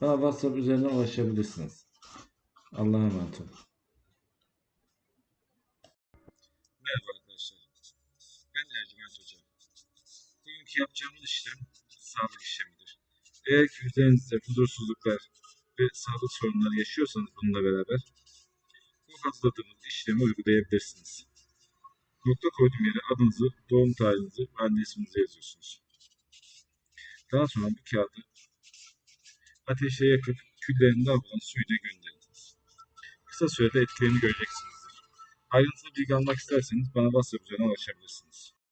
bana WhatsApp üzerinden ulaşabilirsiniz. Allah'a emanet olun. Merhaba arkadaşlar. Ben Ercüment Hoca. Bugünkü yapacağımız işlem sağlık işlemidir. Eğer ki üzerinizde huzursuzluklar ve sağlık sorunları yaşıyorsanız bununla beraber bu hazırladığımız işlemi uygulayabilirsiniz. Nokta koyduğum yere adınızı, doğum tarihinizi ve anne yazıyorsunuz. Daha sonra bu kağıdı ateşe yakıp küllerinde alınan suyu da gönderiniz. Kısa sürede etkilerini göreceksinizdir. Ayrıntılı bilgi almak isterseniz bana WhatsApp üzerinden ulaşabilirsiniz.